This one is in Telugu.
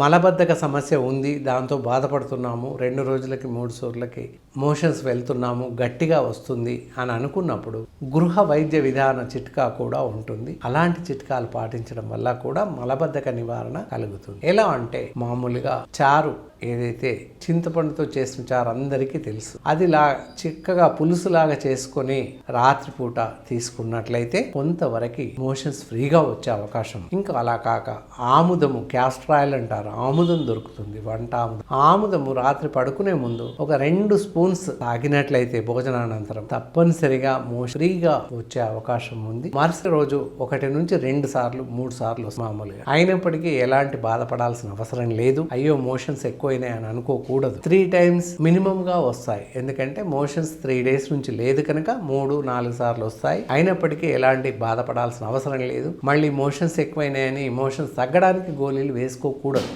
మలబద్ధక సమస్య ఉంది దాంతో బాధపడుతున్నాము. రెండు రోజులకి మూడు సోర్లకి మోషన్స్ వెళ్తున్నాము గట్టిగా వస్తుంది అని అనుకున్నప్పుడు గృహ వైద్య విధాన చిట్కా కూడా ఉంటుంది. అలాంటి చిట్కాలు పాటించడం వల్ల కూడా మలబద్ధక నివారణ కలుగుతుంది. ఎలా అంటే మామూలుగా చారు ఏదైతే చింతపండుతో చేసిన చారు అందరికీ తెలుసు. అది లా చిక్కగా పులుసులాగా చేసుకొని రాత్రిపూట తీసుకున్నట్లయితే కొంతవరకు మోషన్స్ ఫ్రీగా వచ్చే అవకాశం. ఇంకా అలా కాక ఆముదము క్యాస్ట్రాయిల్ అంటారు. ఆముదం దొరుకుతుంది వంట ఆముదం. ఆముదము రాత్రి పడుకునే ముందు ఒక రెండు స్పూన్స్ తాగినట్లయితే భోజనానంతరం తప్పనిసరిగా మోషన్ ఫ్రీగా వచ్చే అవకాశం ఉంది. మరుసటి రోజు ఒకటి నుంచి రెండు సార్లు మూడు సార్లు మామూలుగా. అయినప్పటికీ ఎలాంటి బాధపడాల్సిన అవసరం లేదు. అయ్యో మోషన్స్ ఎక్కువ ఎక్కువైనాయి అని అనుకోకూడదు. త్రీ టైమ్స్ మినిమంగా వస్తాయి. ఎందుకంటే మోషన్స్ త్రీ డేస్ నుంచి లేదు కనుక మూడు నాలుగు సార్లు వస్తాయి. అయినప్పటికీ ఎలాంటి బాధపడాల్సిన అవసరం లేదు. మళ్ళీ మోషన్స్ ఎక్కువైనాయని మోషన్స్ తగ్గడానికి గోళీలు వేసుకోకూడదు.